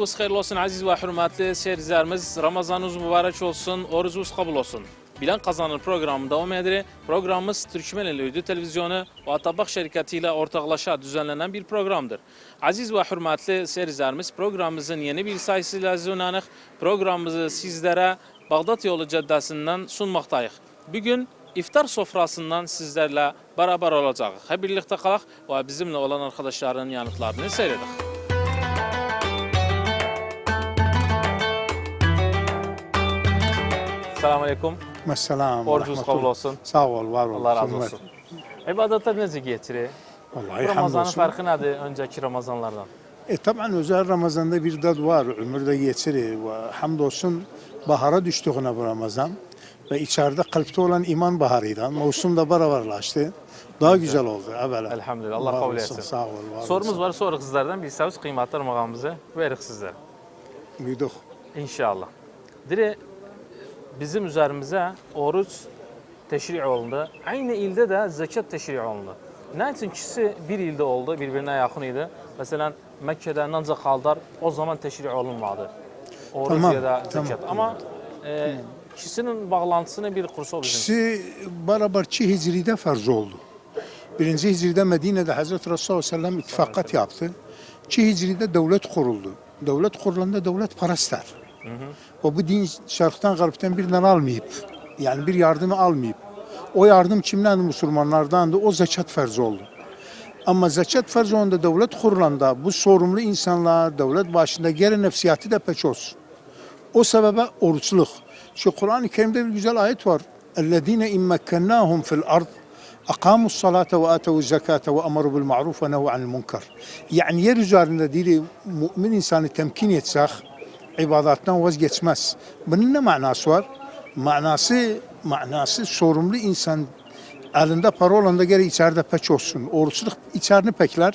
Vaxtınız xeyirli olsun aziz ve hürmetli seyircilerimiz. Ramazanınız mübarek olsun, orucunuz kabul olsun. Bilen Kazanır programı devam ediyor. Programımız Türkmeneli Uydu Televizyonu ve Atabak Şirketi ile ortaklaşa düzenlenen bir programdır. Aziz ve hürmetli seyircilerimiz programımızın yeni bir sayısıyla zünanık. Programımızı sizlere Bağdat Yolu Caddesi'nden sunmaktayız. Bugün iftar sofrasından sizlerle beraber olacağız. Hep birlikte kalak ve bizimle olan arkadaşların yanıtlarını seyredelim. Selamun Aleyküm. Messelam. Orucunuz kabul olsun. Sağ ol, var ol. Allah razı olsun. İbadetler necə geçirir? Vallahi Ramazanın hamdolsun. farkı nedir önceki Ramazanlardan? E taban özel Ramazan'da bir dad var. Ömürde geçirir. Ve hamdolsun bahara düştüğüne bu Ramazan. Ve içeride kalpte olan iman baharıyla. Mevsim de barabarlaştı. Daha güzel oldu evvela. Elhamdülillah. Allah Var kabul olsun, etsin. Sağ ol, var Sorumuz olsun. var, sonra sizlerden bilseniz kıymetli armağanımızı verik sizlere. Büyüdük. İnşallah. Dire bizim üzerimize oruç teşri olundu. Aynı ilde de zekat teşri olundu. Ne için ikisi bir ilde oldu, birbirine yakınıydı. Mesela Mekke'de ancak kaldar o zaman teşri olunmadı. Oruç Tamam, ya da tamam. zekat. Ama e, ikisinin bağlantısını bir kursa bizim. İkisi beraber çi Hicri'de farz oldu. Birinci Hicri'de Medine'de Hazreti Resulullah sallallahu aleyhi ve sellem ittifakat yaptı. Çi Hicri'de devlet kuruldu. Devlet kurulanda devlet para ister. Ve bu din şarktan garipten birinden almayıp, yani bir yardımı almayıp, o yardım kimlerdi? Müslümanlardandı. O zekat farz oldu. Ama zekat farz olanda devlet kurulanda bu sorumlu insanlar, devlet başında geri nefsiyatı da peç olsun. O sebebe oruçluk. Şu Kur'an-ı Kerim'de bir güzel ayet var. اَلَّذ۪ينَ اِنْ مَكَّنَّاهُمْ فِي الْأَرْضِ اَقَامُوا الصَّلَاةَ وَآتَوُوا الزَّكَاةَ وَأَمَرُوا بِالْمَعْرُوفِ وَنَهُوا عَنِ الْمُنْكَرِ Yani yer üzerinde dili mümin insanı temkin etsek ibadetten vazgeçmez. Bunun ne manası var? Manası, manası sorumlu insan elinde para olanda geri içeride peç olsun. Oruçluk içerini pekler.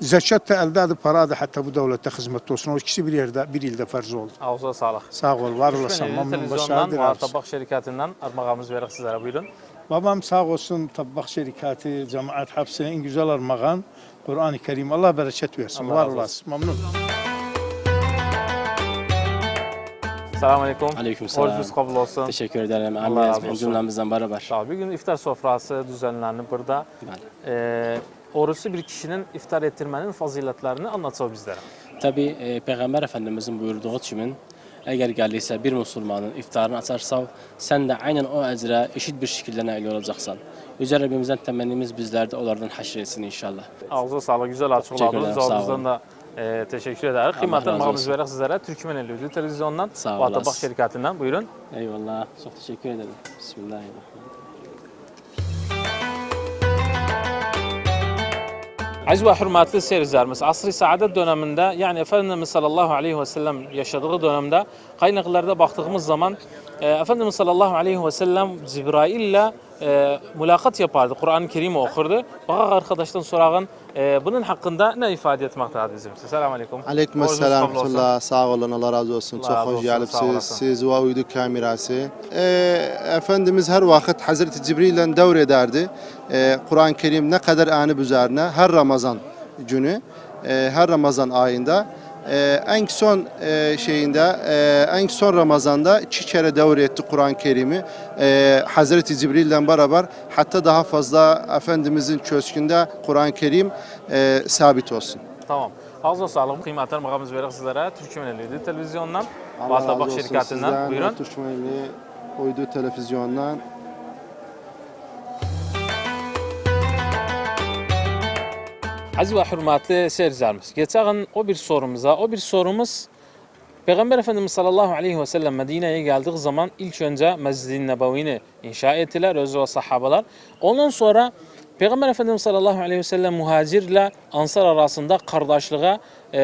Zekat da elde edip para da hatta bu devlette hizmet olsun. O ikisi bir yerde, bir ilde farz oldu. Ağzına sağlık. Sağ ol, var olasın. Başarılar. ve Atabak Şirketi'nden armağanımızı verik sizlere. Buyurun. Babam sağ olsun Tabbak Şirkati, Cemaat Hapsi en güzel armağan. Kur'an-ı Kerim. Allah bereket versin. Allah var olasın. Memnun. Selamun Aleyküm. Aleykümselam. Orucunuz kabul olsun. Teşekkür ederim. Allah razı olsun. cümlemizden beraber. Ol. Bir gün iftar sofrası düzenlendi burada. Bəli. Ee, oruçlu bir kişinin iftar ettirmenin faziletlerini anlatıyor bizlere. Tabi e, Peygamber Efendimizin buyurduğu kimin eğer geldiyse bir Müslümanın iftarını açarsa sen de aynen o ecre eşit bir şekilde nail olacaksan. Yüce Rabbimizden temennimiz bizler de onlardan haşr etsin inşallah. Ağzına sağlık, güzel Cevabınızdan olun. da e, teşekkür ederiz. Kıymetli razı armağanımızı olsun. vererek sizlere Türkmeneli Uydu Televizyondan Sağ ve Atabak olasın. Şirketi'nden buyurun. Eyvallah. Çok teşekkür ederim. Bismillahirrahmanirrahim. Aziz ve hürmetli seyircilerimiz, asr-ı saadet döneminde yani Efendimiz sallallahu aleyhi ve sellem yaşadığı dönemde kaynaklarda baktığımız zaman e, Efendimiz sallallahu aleyhi ve sellem Cibrail ile e, mülakat yapardı. Kur'an-ı Kerim'i okurdu. Bakak arkadaştan sorağın e, bunun hakkında ne ifade etmektedir bizim? Selamun aleyküm. Aleyküm selam rahmetullah. Sağ olun Allah razı olsun. Allah Çok hoş sağ siz, ve uydu kamerası. Ee, Efendimiz her vakit Hazreti Cibril ile devrederdi. Ee, Kur'an-ı Kerim ne kadar anı üzerine her Ramazan günü, e, her Ramazan ayında e, en son e, şeyinde, e, en son Ramazan'da iki kere devretti Kur'an-ı Kerim'i. E, Hazreti Cibril ile beraber hatta daha fazla Efendimizin köşkünde Kur'an-ı Kerim e, sabit olsun. Tamam. Ağzına sağlık. Kıymetli armağanımızı vererek sizlere Türkmeneli Uydu Televizyondan olsun Şirketi'nden buyurun. Türkmenli Uydu Televizyondan. Aziz ve hürmetli seyircilerimiz, geçen o bir sorumuza, o bir sorumuz Peygamber Efendimiz sallallahu aleyhi ve sellem Medine'ye geldiği zaman ilk önce Mescid-i Nebevi'ni inşa ettiler, özü ve sahabeler. Ondan sonra Peygamber Efendimiz sallallahu aleyhi ve sellem muhacirle ansar arasında kardeşliğe e,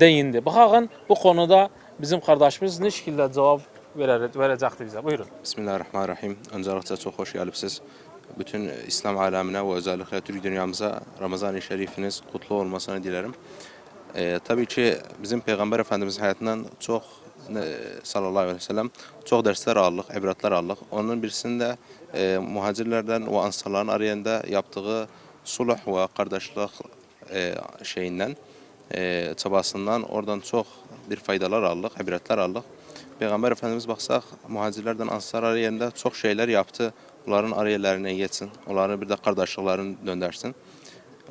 değindi. Bakın bu konuda bizim kardeşimiz ne şekilde cevap verecekti bize. Buyurun. Bismillahirrahmanirrahim. Öncelikle çok hoş gelipsiz. Bütün İslam alemine ve özellikle Türk dünyamıza Ramazan-ı Şerifiniz kutlu olmasını dilerim. Ee, tabii ki bizim Peygamber Efendimiz hayatından çok e, sallallahu aleyhi ve sellem çok dersler aldık, ibretler aldık. Onun birisinde e, muhacirlerden ve ansarların arayında yaptığı sulh ve kardeşlik e, şeyinden e, çabasından oradan çok bir faydalar aldık, ibretler aldık. Peygamber Efendimiz baksak muhacirlerden ansar arayında çok şeyler yaptı. Onların araylarına geçsin. Onların bir de kardeşliklerini döndürsün.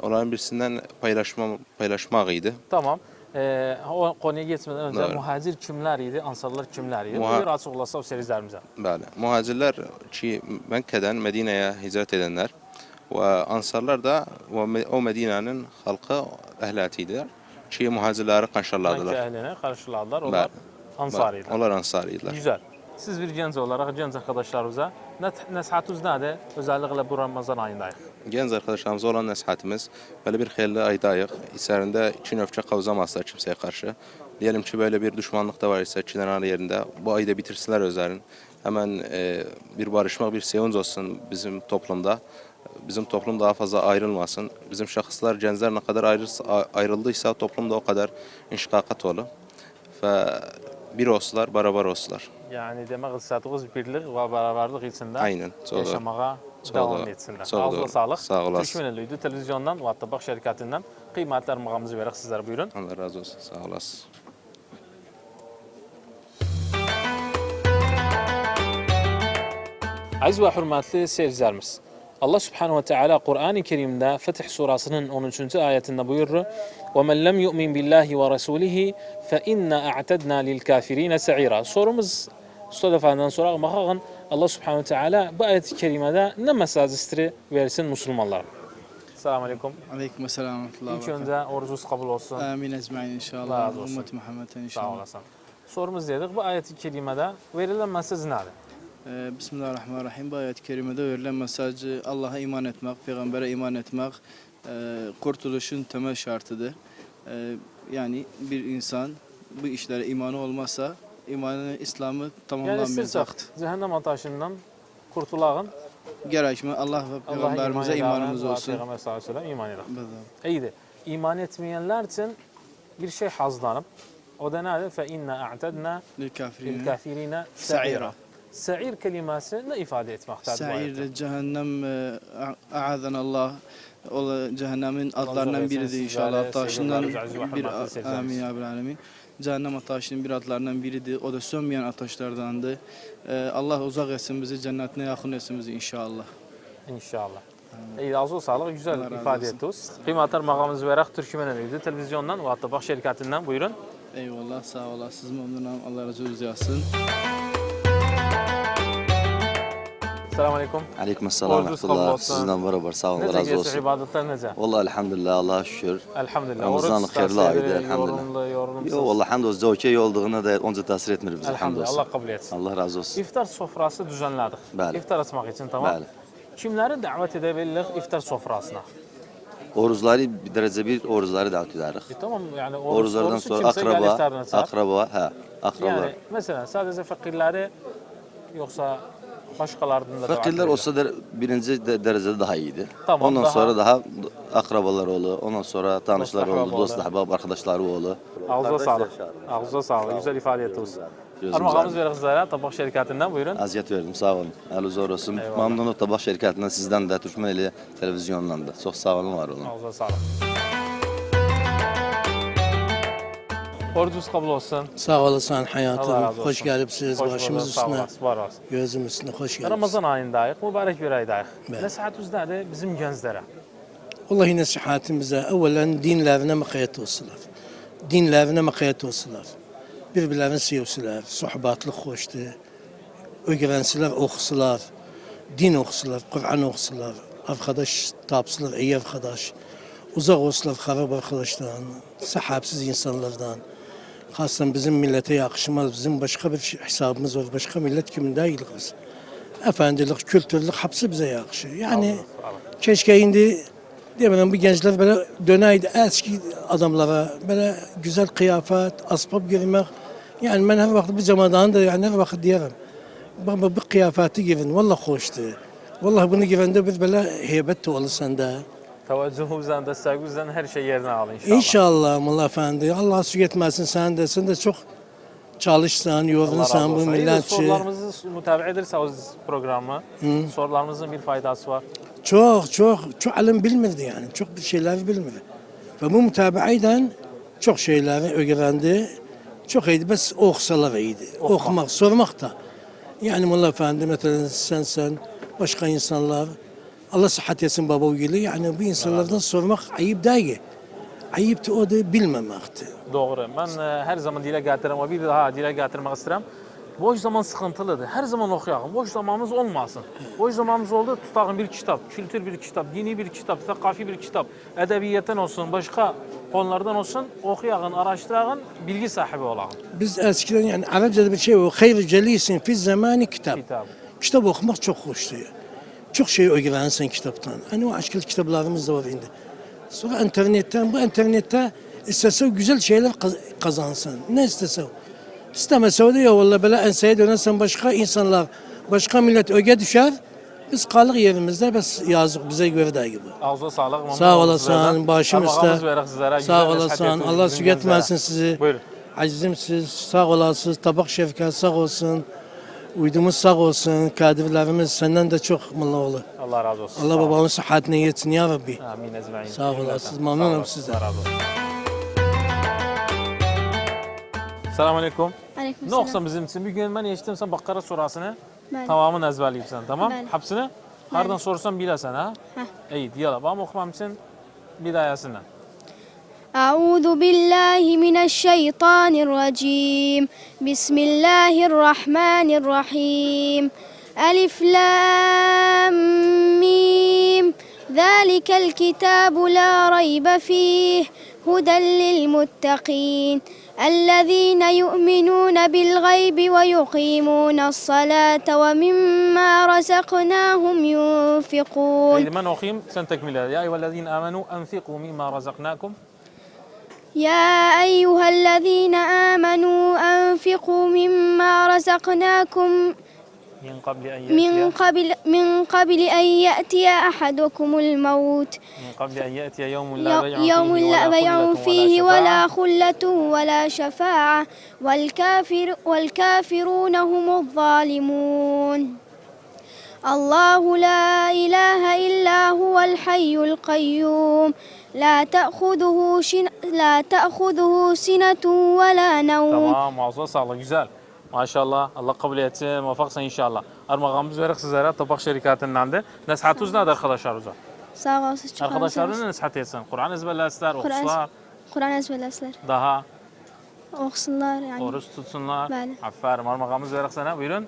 Onların birisinden paylaşma, paylaşmakıydı. Tamam. Ee, o konuya geçmeden önce Doğru. muhacir kimler idi, ansarlar kimler idi? Muha- Buyur açıklasam seyircilerimize. Bəli. Muhacirlər ki Məkkədən Mədinəyə hicrət edənlər və ansarlar da o Mədinənin xalqı idilər ki muhacirləri qarşıladılar. ehline karşıladılar. Onlar Bəli. Onlar ansar idilər. Güzel. Siz bir genç olarak genç arkadaşlarımıza ne- nedir? Özellikle bu Ramazan ayındayız. Gənc arkadaşlarımıza olan nəsihətimiz belə bir xeyirli aydayıq. İçərisində iki nöfçə qavzamasınlar kimsəyə qarşı. Diyelim ki böyle bir düşmanlıq da var isə iki dənə yerində bu ayda bitirsinlər özlərini. Həmən e, bir barışmaq, bir sevinç olsun bizim toplumda. Bizim toplum daha fazla ayrılmasın. Bizim şəxslər, gənclər nə qədər ayrı- ayrıldıysa toplum da o kadar inşiqaqat olur. Və bir olsunlar, barabar olsunlar. Yani demək istədiyiniz birlik və bərabərlik içində Aynen, çox doğru. yaşamağa Çox davam doğru. etsinlər. Çox Ağzına doğru. sağlıq. Sağ olasın. Türk Milliliydi televiziyondan və hatta bax şirkətindən qiymətli armağanımızı verək buyurun. Allah razı olsun. Sağ olasın. Aziz və hörmətli seyircilərimiz, Allah Subhanahu ve Teala Kur'an-ı Kerim'de Fetih Surası'nın 13. ayetinde buyurur: "Ve lem yu'min billahi ve rasulihi fe inna a'tadna lil kafirina. Sorumuz Mustafa'dan sonra baxağın Allah subhanahu taala bu ayet-i kerimede nə mesajistri versin Müslümanlara. Selamun aleyküm. Aleyküm selam. İlk önce orucunuz kabul olsun. Amin ecmain inşallah. Razı olsun. Ümmet Muhammed'e inşallah. Sağ olasın. Sorumuz dedik. Bu ayet-i kerimede verilen mesaj nedir? Ee, Bismillahirrahmanirrahim. Bu ayet-i kerimede verilen mesaj Allah'a iman etmek, peygambere iman etmek e, kurtuluşun temel şartıdır. E, yani bir insan bu işlere imanı olmazsa imanı, İslam'ı Yani istersek tamamlamayacaktır. cehennem ateşinden kurtulağın Gerekme Allah peygamberimize iman imanımız olsun. Peygamber sallallahu aleyhi ve sellem iman. Bedava. İyiydi. İman etmeyenler için bir şey hazlanıp o da nedir? Fe inna a'tedna lil Lilkafirine. kafirine Sa'ira. Sa'ir kelimesi ne ifade etmektedir bu ayette? Sa'ir cehennem e, a'adan Allah o cehennemin adlarından biridir inşallah. Ve bir amin ya alemin. Cehennem ateşinin bir adlarından biridir. O da sönmeyen ateşlerdendir. E, Allah uzak etsin bizi, cennetine yakın etsin bizi inşallah. İnşallah. İyi, ağzı sağlık. Güzel Allah ifade ettiniz. Kıymetli makamımızı vererek Türkmen Öyleydi. Televizyondan ve hatta Bak şirketinden buyurun. Eyvallah, sağ olasınız. Memnunum. Allah razı olsun. Selamun Aleyküm. Aleyküm selam kabul rahmetullah. olsun. Sizden beraber sağ olun. Razı olsun. ibadetler nece? Vallahi elhamdülillah Allah'a şükür. Elhamdülillah. Ramazan Oruç hayırlı aydı, elhamdülillah. Yorumlu, yorumsuz. Yo vallahi hamdolsun zavkiye olduğuna da onca tesir etmiyor bize Elhamdülillah. Allah kabul etsin. Allah razı olsun. İftar sofrası düzenledik. Bəli. İftar açmak için tamam. Bəli. Kimleri davet edebiliriz iftar sofrasına? Oruçları bir derece bir oruçları davet ederiz. E, tamam yani oruç, Oruçlardan oruçlu sonra kimse gel akraba, iftarına çağır. akraba, he, akrabalar. Yani mesela sadece fakirleri yoksa da davet Fakirler edebiliriz. olsa da birinci de- derecede daha iyiydi. Tamam, Ondan daha- sonra daha akrabalar olur. Ondan sonra tanışlar akraba olur, dost olur. ahbab arkadaşları olur. Ağzına sağlık. Ağzına sağlık. Güzel ifade ettiniz. Gözümüz Armağanımız aydın. verir sizlere tabak şirketinden buyurun. Aziyet verdim sağ olun. El zor olsun. Eyvallah. Memnunum tabak şirketinden sizden de Türkmeneli televizyondan da. Çok sağ olun var olun. Ağzına sağlık. Orucunuz kabul olsun. Sağ olasın Allah hayatım. razı olsun. Hoş gelipsiz. Hoş Başımız bulduk, sağ üstüne, olasın, var olasın. gözüm üstüne hoş gelipsiz. Ramazan ayındayıq, mübarək bir aydayıq. Bəli. Nəsihətiniz nədir bizim gənclərə? Vallahi nasihatimize evvelen dinlerine mukayet olsunlar. Dinlerine mukayet olsunlar. Birbirlerini sevsinler. Sohbatlık hoştu. Öğrensiler, okusular. Din okusular, Kur'an okusular. Arkadaş tapsılar, iyi arkadaş. Uzak olsunlar harap arkadaşlardan, sahipsiz insanlardan. Hasan bizim millete yakışmaz. Bizim başka bir şey- hesabımız var. Başka millet kimin değiliz biz. Efendilik, kültürlük hepsi bize yakışıyor. Yani keşke indi Demedim bu gençler böyle döneydi eski adamlara böyle güzel kıyafet, asbab giymek. Yani ben her vakit bu cemadan da yani her vakit diyelim. Baba bu kıyafeti giyin, vallahi hoştu. Vallahi bunu giyende bir böyle heybet de olur sende. Təvəccühünüzdən, dəstəginizdən hər şey yerinə alın inşallah. İnşallah Mullah Efendi. Allah su etmesin sen de. Sen de çok çalışsan, yorulsan bu millet için. Sorularımızı mütabiə edirsəniz programı, sorularımızın bir faydası var. Çok çok çok alim bilmirdi yani. Çok bir şeyler bilmirdi. Ve bu mütabaayla Çok şeyleri öğrendi. Çok iyiydi. Bes okusalar iyiydi. Okumak, sormak da. Yani Molla Efendi mesela sen sen, başka insanlar. Allah sıhhat etsin baba gibi. Yani bu insanlardan sormak ayıp değil. Ayıp da o da bilmemekti. Doğru. Ben e, her zaman dile getiririm ama bir daha dile getirmek istedim. Boş zaman sıkıntılıdır. Her zaman okuyalım. Boş zamanımız olmasın. Boş zamanımız oldu tutağın bir kitap, kültür bir kitap, dini bir kitap, thakafi bir kitap, edebiyetten olsun, başka konulardan olsun okuyalım, araştıralım, bilgi sahibi olalım. Biz eskiden yani Arapçada bir şey var. Hayır celisin fi zamani kitap. Kitap. Kitap okumak çok hoştu. Çok şey öğrenirsin kitaptan. Hani o aşklı kitaplarımız da var şimdi. Sonra internetten, bu internette istese güzel şeyler kaz- kazansın. Ne istese. İstemese de ya vallahi böyle enseye dönersen başka insanlar, başka millet öge düşer. Biz kalır yerimizde, biz yazık bize göre de gibi. Ağzına sağlık. Sağ olasın, başım üstte. Sağ olasın, Allah ettiniz su bizim etmesin günümüze. sizi. Buyurun. Azizim siz sağ olasınız, tabak şefkat sağ olsun. Uydumuz sağ olsun, kadirlerimiz senden de çok mutlu olur. Allah razı olsun. Allah babamın sıhhatine yetsin ya Rabbi. Amin ecmaîn. Sağ olasınız, memnunum sizden. Allah razı olsun. Selamun Aleyküm. Aleyküm Ne okusan bizim için? Bir gün ben eşittim sen Bakkara surasını Bəli. tamamını ezberleyipsen tamam? Bəli. Hepsini? Hardan sorsan bilesen ha? İyi diyorlar. Bana okumam için bidayasından. أعوذ بالله من الشيطان الرجيم. بسم الله الرحمن الرحيم. ألف لام ميم. ذلك الكتاب لا ريب فيه. هدى للمتقين. الذين يؤمنون بالغيب ويقيمون الصلاة ومما رزقناهم ينفقون. okuyayım sen tekmil et. Ya eyyühellezine amenu enfiqu mimma razaknakum. يا أيها الذين آمنوا أنفقوا مما رزقناكم Min qabli en من ye'tiye. قبل من قبل أن يأتي أحدكم الموت Min qabli en ye'tiye yevmun la يو- bey'un يوم لا بيع فيه ولا. خلة ولا شفاعة والكافر والكافرون هم الظالمون الله لا إله إلا هو الحي القيوم La ta'khuduhu la ta'khuduhu sinetun ve la nevm. Tamam, ağzına sağlık. Güzel. Maşallah. Allah kabul etsin. Muvaffaq sen inşallah. Armağanımız verək sizlərə Tabaq şirkətindandır. Nəsihətiniz nədir arkadaşlarınıza? Sağ olasınız. Arkadaşlarınıza nəsihət etsin. Quran əzbərləsinlər, oxusunlar. Quran əzbərləsinlər. Daha. Oxusunlar, yəni. Oruç tutsunlar. Bəli. Aferin. Armağanımız verək sənə. Buyurun.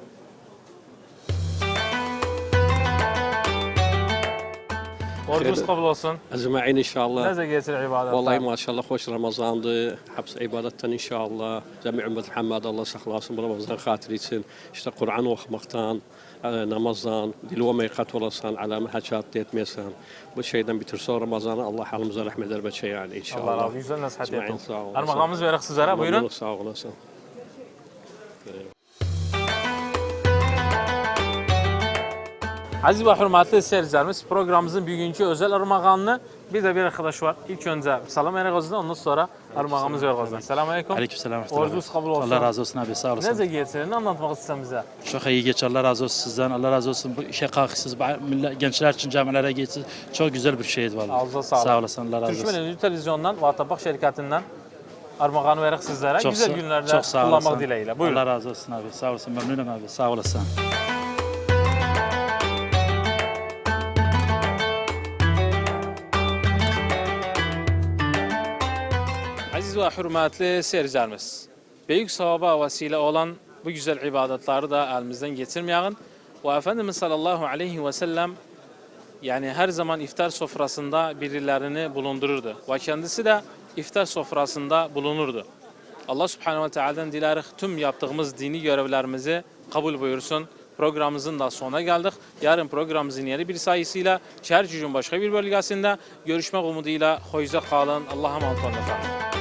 Ordunuz kabul olsun. Ecmain inşallah. Ne zekiyetine ibadet. Vallahi maşallah hoş Ramazandı. Hepsi ibadetten inşallah. Cemi ümmet Muhammed Allah saklasın bu Ramazan hatiri için. İşte Kur'an okumaktan, e, namazdan, dil ve meykat olasan, alamı hacat etmesen. Bu şeyden bitirse Ramazan'ı Allah halimize rahmet eder elbette yani inşallah. Allah razı olsun. Güzel nasihat ettim. Armağanımız verek sizlere. Buyurun. Sağ olasın. Aziz ve hürmetli seyircilerimiz programımızın bugünkü özel armağanını bir de bir arkadaş var. İlk önce salam ere gözüne ondan sonra armağanımız ver gözüne. Selamun aleyküm. Aleykümselam. Orucunuz kabul olsun. Allah razı olsun abi sağ olasın. Neze geçirin? Anlatmak istedim bize? Çok iyi geç Allah razı olsun sizden. Allah razı olsun. Bu işe millet, gençler için camilere geçsin. Çok güzel bir şeydi vallahi. Ağzına sağlık. Sağ olasın Allah razı olsun. Türkmen Televizyon'dan ve Tabak Şirketi'nden armağanı veririz sizlere. Çok Güzel sağ- günlerde çok sağ kullanmak dileğiyle. Buyurun. Allah razı olsun abi. Sağ olasın. Memnunum abi. Sağ olasın. Aziz ve hürmetli seyircilerimiz, büyük sevaba vesile olan bu güzel ibadetleri de elimizden getirmeyelim. Ve Efendimiz sallallahu aleyhi ve sellem yani her zaman iftar sofrasında birilerini bulundururdu. Ve kendisi de iftar sofrasında bulunurdu. Allah subhanehu ve teala'dan dileriz tüm yaptığımız dini görevlerimizi kabul buyursun. Programımızın da sonuna geldik. Yarın programımızın yeni bir sayısıyla Çerçücün başka bir bölgesinde görüşmek umuduyla hoşça kalın. Allah'a emanet olun efendim.